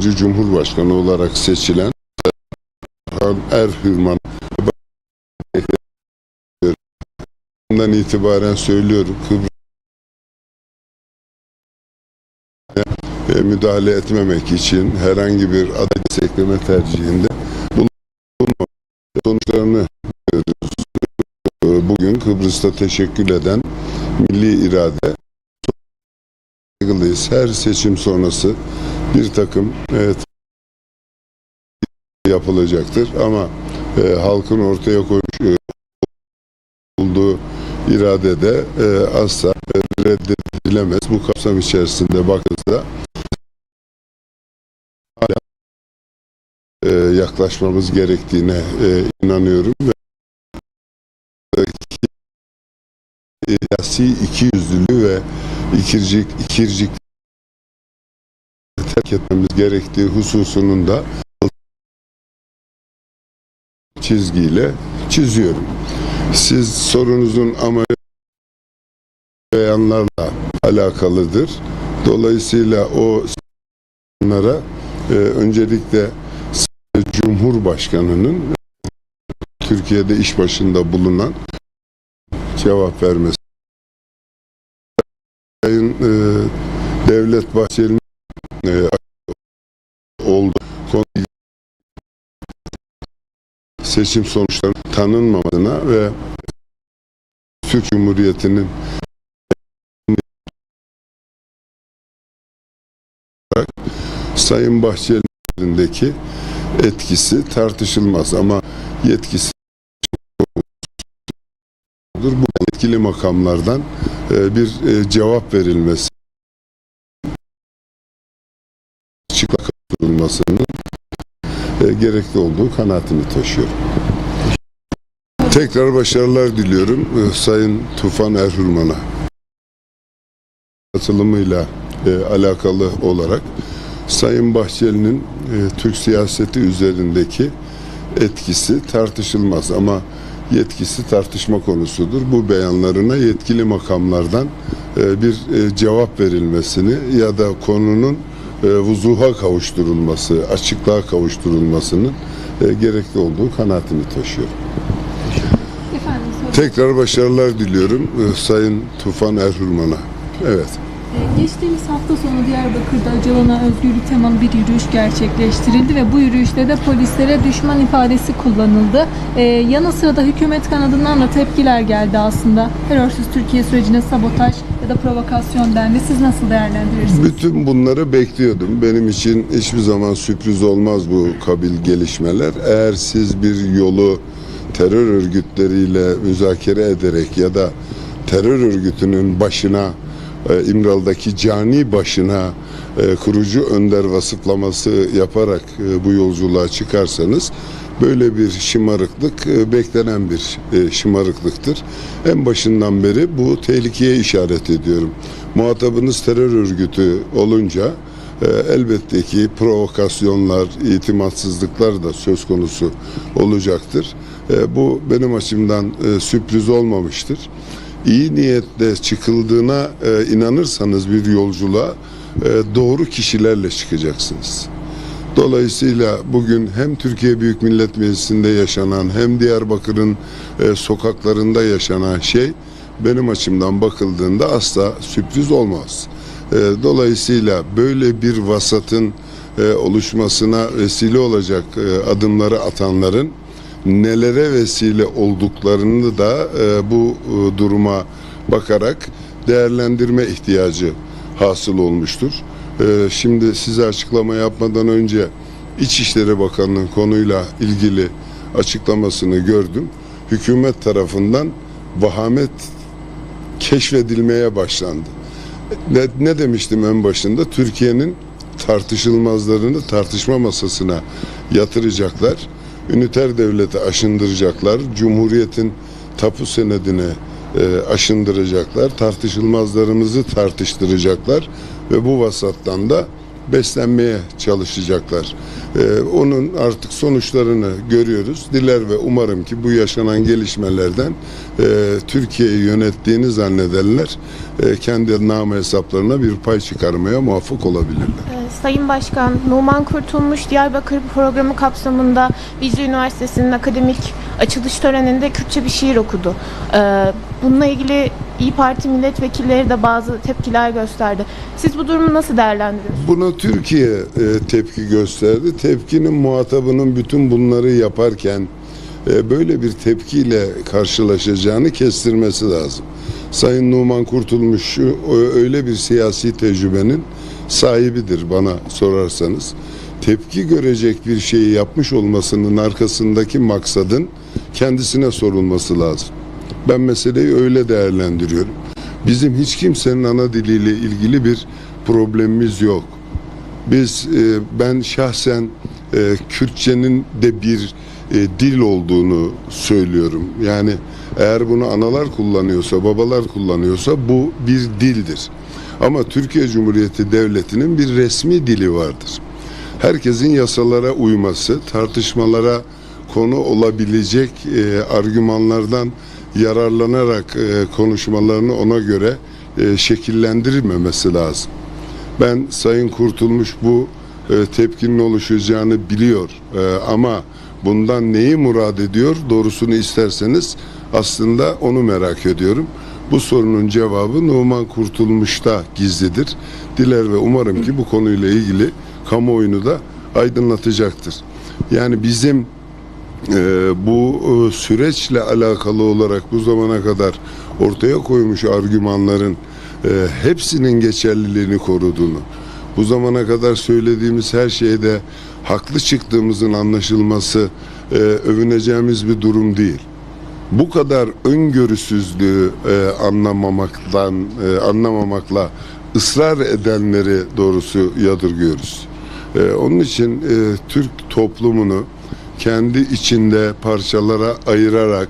Cumhurbaşkanı olarak seçilen Erhan Erhürman Bundan itibaren söylüyorum Kıbrıs'a müdahale etmemek için herhangi bir aday destekleme tercihinde bulunmamak sonuçlarını görüyoruz. Bugün Kıbrıs'ta teşekkül eden milli irade saygılıyız. Her seçim sonrası bir takım e, yapılacaktır ama e, halkın ortaya koymuş e, olduğu irade de e, asla e, reddedilemez. Bu kapsam içerisinde bakıldığında hala e, yaklaşmamız gerektiğine e, inanıyorum ve siyasi ikiyüzlülüğü ve ikircik, ikircik terk etmemiz gerektiği hususunun da çizgiyle çiziyorum. Siz sorunuzun amacı beyanlarla alakalıdır. Dolayısıyla o onlara e, öncelikle Cumhurbaşkanı'nın Türkiye'de iş başında bulunan cevap vermesi. Sayın e, Devlet Bahçeli'nin e, oldu. Seçim sonuçlarının tanınmamasına ve Türk Cumhuriyeti'nin Sayın Bahçeli'ndeki etkisi tartışılmaz ama yetkisi bu yetkili makamlardan bir e, cevap verilmesi tutulmasının e, gerekli olduğu kanaatini taşıyorum. Tekrar başarılar diliyorum e, Sayın Tufan Erhurman'a. Katılımıyla e, alakalı olarak Sayın Bahçeli'nin e, Türk siyaseti üzerindeki etkisi tartışılmaz ama yetkisi tartışma konusudur. Bu beyanlarına yetkili makamlardan e, bir e, cevap verilmesini ya da konunun e, vuzuha kavuşturulması, açıklığa kavuşturulmasının gerekli olduğu kanaatini taşıyorum. Efendim. Tekrar başarılar diliyorum Sayın Tufan Erhurman'a. Evet. Geçtiğimiz hafta sonu Diyarbakır'da Öcalana özgürlük temalı bir yürüyüş gerçekleştirildi ve bu yürüyüşte de polislere düşman ifadesi kullanıldı. Ee, yanı sıra da hükümet kanadından da tepkiler geldi aslında. Terörsüz Türkiye sürecine sabotaj ya da provokasyon dendi. Siz nasıl değerlendirirsiniz? Bütün bunları bekliyordum. Benim için hiçbir zaman sürpriz olmaz bu kabil gelişmeler. Eğer siz bir yolu terör örgütleriyle müzakere ederek ya da terör örgütünün başına e, İmralı'daki cani başına e, kurucu önder vasıflaması yaparak e, bu yolculuğa çıkarsanız böyle bir şımarıklık e, beklenen bir şımarıklıktır. En başından beri bu tehlikeye işaret ediyorum. Muhatabınız terör örgütü olunca elbette ki provokasyonlar, itimatsızlıklar da söz konusu olacaktır. Bu benim açımdan sürpriz olmamıştır iyi niyetle çıkıldığına e, inanırsanız bir yolculuğa e, doğru kişilerle çıkacaksınız. Dolayısıyla bugün hem Türkiye Büyük Millet Meclisi'nde yaşanan hem Diyarbakır'ın e, sokaklarında yaşanan şey benim açımdan bakıldığında asla sürpriz olmaz. E, dolayısıyla böyle bir vasatın e, oluşmasına vesile olacak e, adımları atanların nelere vesile olduklarını da e, bu e, duruma bakarak değerlendirme ihtiyacı hasıl olmuştur. E, şimdi size açıklama yapmadan önce İçişleri Bakanı'nın konuyla ilgili açıklamasını gördüm. Hükümet tarafından vahamet keşfedilmeye başlandı. Ne, ne demiştim en başında? Türkiye'nin tartışılmazlarını tartışma masasına yatıracaklar üniter devleti aşındıracaklar, cumhuriyetin tapu senedini e, aşındıracaklar, tartışılmazlarımızı tartıştıracaklar ve bu vasattan da beslenmeye çalışacaklar. Ee, onun artık sonuçlarını görüyoruz. Diler ve umarım ki bu yaşanan gelişmelerden e, Türkiye'yi yönettiğini zannedenler e, kendi nama hesaplarına bir pay çıkarmaya muvaffak olabilirler. Ee, Sayın Başkan, Numan Kurtulmuş Diyarbakır programı kapsamında Dicle Üniversitesi'nin akademik açılış töreninde Kürtçe bir şiir okudu. Ee, Bununla ilgili İyi Parti milletvekilleri de bazı tepkiler gösterdi. Siz bu durumu nasıl değerlendiriyorsunuz? Buna Türkiye e, tepki gösterdi. Tepkinin muhatabının bütün bunları yaparken e, böyle bir tepkiyle karşılaşacağını kestirmesi lazım. Sayın Numan Kurtulmuş öyle bir siyasi tecrübenin sahibidir bana sorarsanız. Tepki görecek bir şeyi yapmış olmasının arkasındaki maksadın kendisine sorulması lazım. Ben meseleyi öyle değerlendiriyorum. Bizim hiç kimsenin ana diliyle ilgili bir problemimiz yok. Biz e, ben şahsen e, Kürtçenin de bir e, dil olduğunu söylüyorum. Yani eğer bunu analar kullanıyorsa, babalar kullanıyorsa bu bir dildir. Ama Türkiye Cumhuriyeti Devleti'nin bir resmi dili vardır. Herkesin yasalara uyması, tartışmalara konu olabilecek e, argümanlardan yararlanarak e, konuşmalarını ona göre e, şekillendirmemesi lazım. Ben Sayın Kurtulmuş bu e, tepkinin oluşacağını biliyor E, ama bundan neyi murad ediyor doğrusunu isterseniz aslında onu merak ediyorum. Bu sorunun cevabı Numan Kurtulmuş'ta gizlidir. Diler ve umarım ki bu konuyla ilgili kamuoyunu da aydınlatacaktır. Yani bizim bu e, süreçle alakalı olarak bu zamana kadar ortaya koymuş argümanların e, hepsinin geçerliliğini koruduğunu, bu zamana kadar söylediğimiz her şeyde haklı çıktığımızın anlaşılması e, övüneceğimiz bir durum değil. Bu kadar öngörüsüzlüğü e, anlamamaktan anlamamakla ısrar edenleri doğrusu yadırgıyoruz. Onun için Türk toplumunu kendi içinde parçalara ayırarak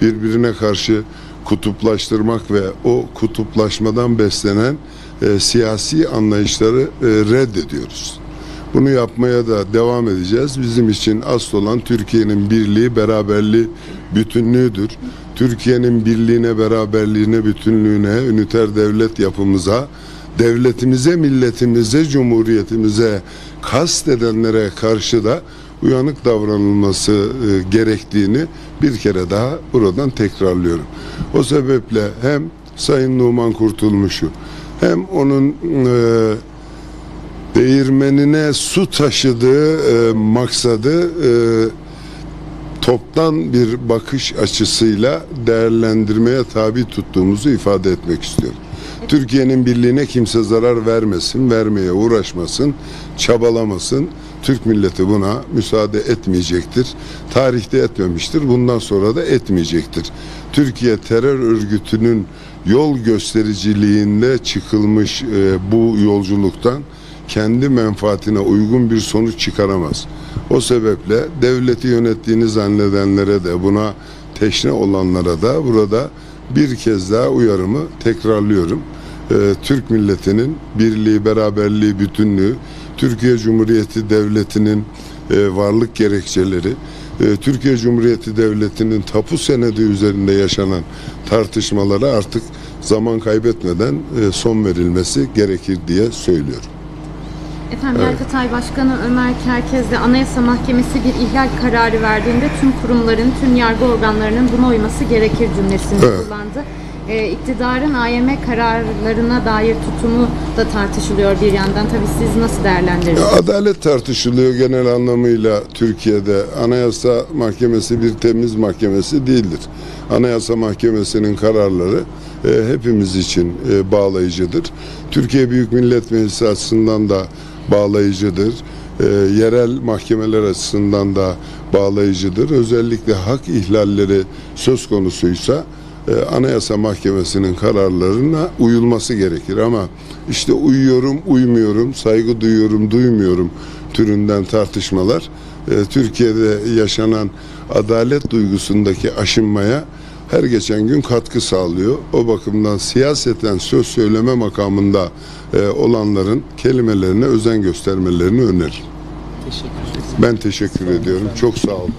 birbirine karşı kutuplaştırmak ve o kutuplaşmadan beslenen e, siyasi anlayışları e, reddediyoruz. Bunu yapmaya da devam edeceğiz. Bizim için asıl olan Türkiye'nin birliği, beraberliği, bütünlüğüdür. Türkiye'nin birliğine, beraberliğine, bütünlüğüne, üniter devlet yapımıza, devletimize, milletimize, cumhuriyetimize kast edenlere karşı da uyanık davranılması e, gerektiğini bir kere daha buradan tekrarlıyorum. O sebeple hem Sayın Numan Kurtulmuş'u hem onun e, değirmenine su taşıdığı e, maksadı e, toptan bir bakış açısıyla değerlendirmeye tabi tuttuğumuzu ifade etmek istiyorum. Türkiye'nin birliğine kimse zarar vermesin, vermeye uğraşmasın, çabalamasın. Türk milleti buna müsaade etmeyecektir. Tarihte etmemiştir, bundan sonra da etmeyecektir. Türkiye terör örgütünün yol göstericiliğinde çıkılmış e, bu yolculuktan kendi menfaatine uygun bir sonuç çıkaramaz. O sebeple devleti yönettiğini zannedenlere de buna teşne olanlara da burada bir kez daha uyarımı tekrarlıyorum. Ee, Türk milletinin birliği, beraberliği, bütünlüğü, Türkiye Cumhuriyeti Devleti'nin e, varlık gerekçeleri, e, Türkiye Cumhuriyeti Devleti'nin tapu senedi üzerinde yaşanan tartışmalara artık zaman kaybetmeden e, son verilmesi gerekir diye söylüyorum. Efendim Yargıtay Başkanı Ömer Kerkez de Anayasa Mahkemesi bir ihlal kararı verdiğinde tüm kurumların, tüm yargı organlarının buna uyması gerekir cümlesini Evet. kullandı. Ee, iktidarın AYM kararlarına dair tutumu da tartışılıyor bir yandan. Tabii siz nasıl değerlendiriyorsunuz? Adalet tartışılıyor genel anlamıyla Türkiye'de. Anayasa Mahkemesi bir temiz mahkemesi değildir. Anayasa Mahkemesi'nin kararları e, hepimiz için e, bağlayıcıdır. Türkiye Büyük Millet Meclisi açısından da bağlayıcıdır. E, yerel mahkemeler açısından da bağlayıcıdır. Özellikle hak ihlalleri söz konusuysa e, Anayasa Mahkemesi'nin kararlarına uyulması gerekir ama işte uyuyorum, uymuyorum, saygı duyuyorum, duymuyorum türünden tartışmalar e, Türkiye'de yaşanan adalet duygusundaki aşınmaya her geçen gün katkı sağlıyor. O bakımdan siyaseten söz söyleme makamında e, olanların kelimelerine özen göstermelerini öneririm. Teşekkür ederiz. Ben teşekkür ediyorum. Çok sağ olun.